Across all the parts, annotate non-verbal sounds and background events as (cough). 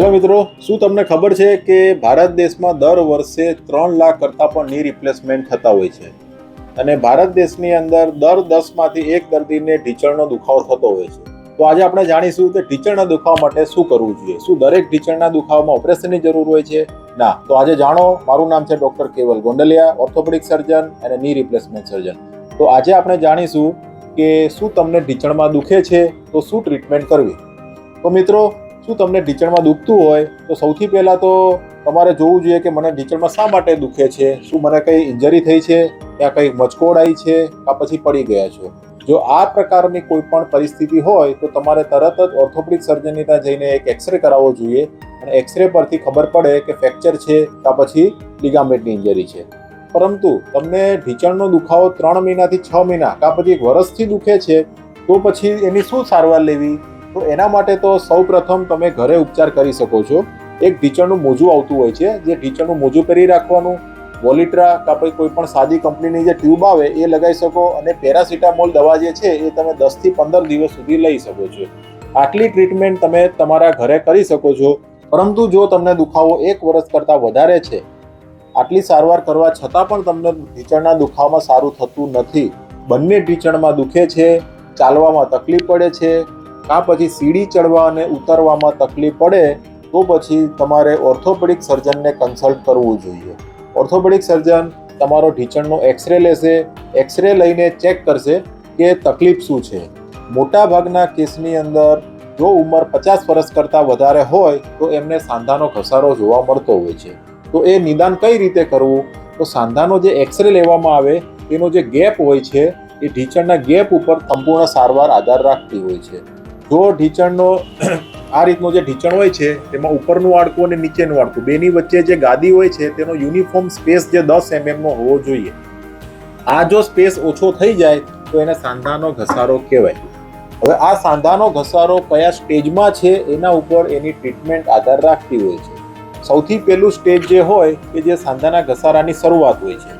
Hello મિત્રો, શું તમને ખબર છે કે ભારત દેશમાં દર વર્ષે ત્રણ લાખ કરતાં પણ ની રિપ્લેસમેન્ટ થતા હોય છે? અને ભારત દેશની અંદર દર દસમાંથી એક દર્દીને ઢીચણનો દુખાવો થતો હોય છે. તો આજે આપણે જાણીશું કે ઢીચણના દુખાવા માટે શું કરવું જોઈએ. શું દરેક ઢીચણના દુખાવામાં ઓપરેશનની જરૂર હોય છે? ના. તો આજે જાણો, મારું નામ છે ડૉક્ટર કેવલ ગોંડલિયા, ઓર્થોપેડિક સર્જન અને ની રિપ્લેસમેન્ટ સર્જન. તો આજે આપણે જાણીશું કે શું તમને ઢીચણમાં દુખે છે? તો શું ટ્રીટમેન્ટ કરવી? તો મિત્રો શું તમને ઢીચણમાં દુખતું હોય, તો સૌથી પહેલાં તો તમારે જોવું જોઈએ કે મને ઢીચણમાં શા માટે દુખે છે, શું મને કંઈ ઇન્જરી થઈ છે, યા કંઈ મચકોડાઈ છે, કા પછી પડી ગયા છો. જો આ પ્રકારની કોઈ પણ પરિસ્થિતિ હોય, તો તમારે તરત જ ઓર્થોપેડિક સર્જનની ત્યાં જઈને એક એક્સરે કરાવવો જોઈએ અને એક્સરે પરથી ખબર પડે કે ફ્રેક્ચર છે, કા પછી લિગામેન્ટની ઇન્જરી છે. પરંતુ તમને ઢીચણનો દુખાવો ત્રણ મહિનાથી છ મહિના, કા પછી એક વર્ષથી દુખે છે, તો પછી એની શું સારવાર લેવી? તો એના માટે તો સૌ પ્રથમ તમે ઘરે ઉપચાર કરી શકો છો. એક ઢીચણનું મોજું આવતું હોય છે, જે ઢીચણનું મોજું પહેરી રાખવાનું, વોલિટ્રા કાં પછી કોઈ પણ સાદી કંપનીની જે ટ્યુબ આવે એ લગાવી શકો અને પેરાસિટામોલ દવા જે છે એ તમે દસથી પંદર દિવસ સુધી લઈ શકો છો. આટલી ટ્રીટમેન્ટ તમે તમારા ઘરે કરી શકો છો, પરંતુ જો તમને દુખાવો એક વર્ષ કરતાં વધારે છે, આટલી સારવાર કરવા છતાં પણ તમને ઢીચણના દુખાવામાં સારું થતું નથી. બંને ઢીચણમાં દુખે છે, ચાલવામાં તકલીફ પડે છે કાં પછી સીડી ચડવા અને ઉતરવામાં તકલીફ પડે, તો પછી તમારે ઓર્થોપેડિક સર્જનને કન્સલ્ટ કરવું જોઈએ. ઓર્થોપેડિક સર્જન તમારો ઢીચણનો એક્સરે લેશે, એક્સરે લઈને ચેક કરશે કે તકલીફ શું છે. મોટાભાગના કેસની અંદર જો ઉંમર પચાસ વર્ષ કરતાં વધારે હોય, તો એમને સાંધાનો ઘસારો જોવા મળતો હોય છે. તો એ નિદાન કઈ રીતે કરવું? તો સાંધાનો જે એક્સરે લેવામાં આવે તેનો જે ગેપ હોય છે, એ ઢીંચણના ગેપ ઉપર સંપૂર્ણ સારવાર આધાર રાખતી હોય છે. જો ઢીચણનો (clears throat) આ રીતનો જે ઢીચણ હોય છે, તેમાં ઉપરનું વાડકું અને નીચેનું વાડકું બેની વચ્ચે જે ગાદી હોય છે, તેનો યુનિફોર્મ સ્પેસ જે દસ એમએમનો હોવો જોઈએ. આ જો સ્પેસ ઓછો થઈ જાય, તો એને સાંધાનો ઘસારો કહેવાય. હવે આ સાંધાનો ઘસારો કયા સ્ટેજમાં છે, એના ઉપર એની ટ્રીટમેન્ટ આધાર રાખતી હોય છે. સૌથી પહેલું સ્ટેજ જે હોય કે જે સાંધાના ઘસારાની શરૂઆત હોય છે.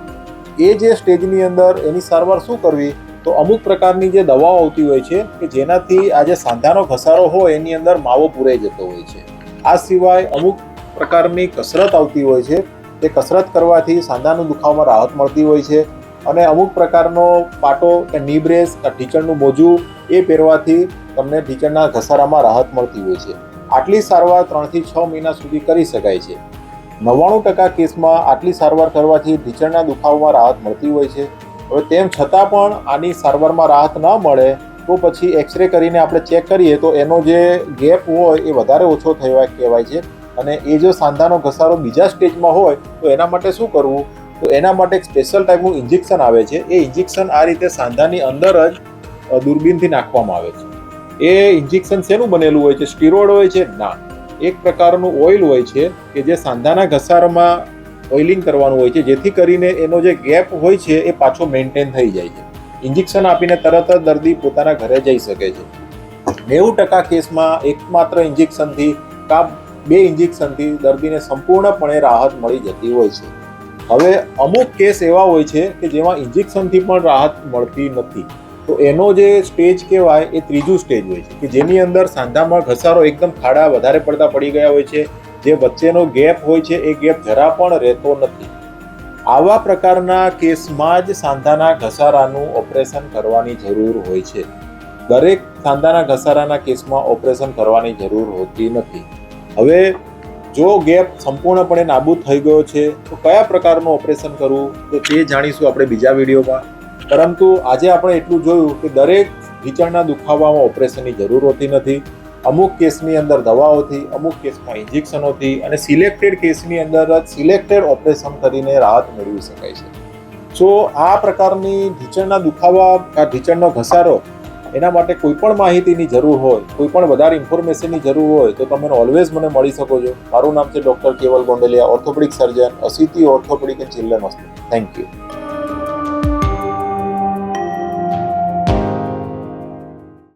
એ જે સ્ટેજની અંદર એની સારવાર શું કરવી? તો અમુક પ્રકારની જે દવાઓ આવતી હોય છે કે જેનાથી આ જે સાંધાનો ઘસારો હોય એની અંદર માવો પૂરાઈ જતો હોય છે. આ સિવાય અમુક પ્રકારની કસરત આવતી હોય છે, તે કસરત કરવાથી સાંધાનો દુખાવામાં રાહત મળતી હોય છે અને અમુક પ્રકારનો પાટો કે ની બ્રેસ કે ઢીચણનું મોજું એ પહેરવાથી તમને ઢીચણના ઘસારામાં રાહત મળતી હોય છે. આટલી સારવાર ત્રણથી છ મહિના સુધી કરી શકાય છે. નવ્વાણું ટકા કેસમાં આટલી સારવાર કરવાથી ઢીચણના દુખાવામાં રાહત મળતી હોય છે. હવે તેમ છતાં પણ આની સારવારમાં રાહત ન મળે, તો પછી એક્સરે કરીને આપણે ચેક કરીએ તો એનો જે ગેપ હોય એ વધારે ઓછો થયો કહેવાય છે. અને એ જો સાંધાનો ઘસારો બીજા સ્ટેજમાં હોય, તો એના માટે શું કરવું? તો એના માટે એક સ્પેશિયલ ટાઈપનું ઇન્જેક્શન આવે છે. એ ઇન્જેક્શન આ રીતે સાંધાની અંદર જ દૂરબીનથી નાખવામાં આવે છે. એ ઇન્જેક્શન શેનું બનેલું હોય છે? સ્ટીરોઇડ હોય છે? ના. એક પ્રકારનું ઓઇલ હોય છે કે જે સાંધાના ઘસારામાં ઓઇલિંગ કરવાનું હોય છે, જેથી કરીને એનો જે ગેપ હોય છે, એ પાછો મેન્ટેન થઈ જાય છે. ઇન્જેક્શન આપીને તરત જ દર્દી પોતાના ઘરે જઈ શકે છે. નેવું ટકા કેસમાં એકમાત્ર ઇન્જેક્શનથી કા બે ઇન્જેક્શનથી દર્દીને સંપૂર્ણપણે રાહત મળી જતી હોય છે. હવે અમુક કેસ એવા હોય છે કે જેમાં ઇન્જેક્શનથી પણ રાહત મળતી નથી. તો એનો જે સ્ટેજ કહેવાય એ ત્રીજું સ્ટેજ હોય છે, કે જેની અંદર સાંધામાં ઘસારો એકદમ ખાડા વધારે પડતા પડી ગયા હોય છે જે વચ્ચેનો ગેપ હોય છે, એ ગેપ જરા પણ રહેતો નથી. આવા પ્રકારના કેસમાં જ સાંધાના ઘસારાનું ઓપરેશન કરવાની જરૂર હોય છે. દરેક સાંધાના ઘસારાના કેસમાં ઓપરેશન કરવાની જરૂર હોતી નથી. હવે, જો ગેપ સંપૂર્ણપણે નાબૂદ થઈ ગયો છે, તો કયા પ્રકારનું ઓપરેશન કરવું, તો તે જાણીશું આપણે બીજા વિડીયોમાં. પરંતુ આજે આપણે એટલું જોયું કે દરેક ઢીચણના દુખાવામાં ઓપરેશનની જરૂર હોતી નથી. અમુક કેસની અંદર દવાઓથી, અમુક કેસમાં ઇન્જેક્શનોથી અને સિલેક્ટેડ કેસની અંદર જ સિલેક્ટેડ ઓપરેશન કરીને રાહત મેળવી શકાય છે. સો, આ પ્રકારની ઢીચણના દુખાવા, આ ઢીચણનો ઘસારો, એના માટે કોઈ પણ માહિતીની જરૂર હોય, કોઈ પણ વધારે ઇન્ફોર્મેશનની જરૂર હોય, તો તમે ઓલવેઝ મને મળી શકો છો. મારું નામ છે doctor Keval Gondaliya orthopaedic surgeon Asiti orthopaedic and children hospital thank you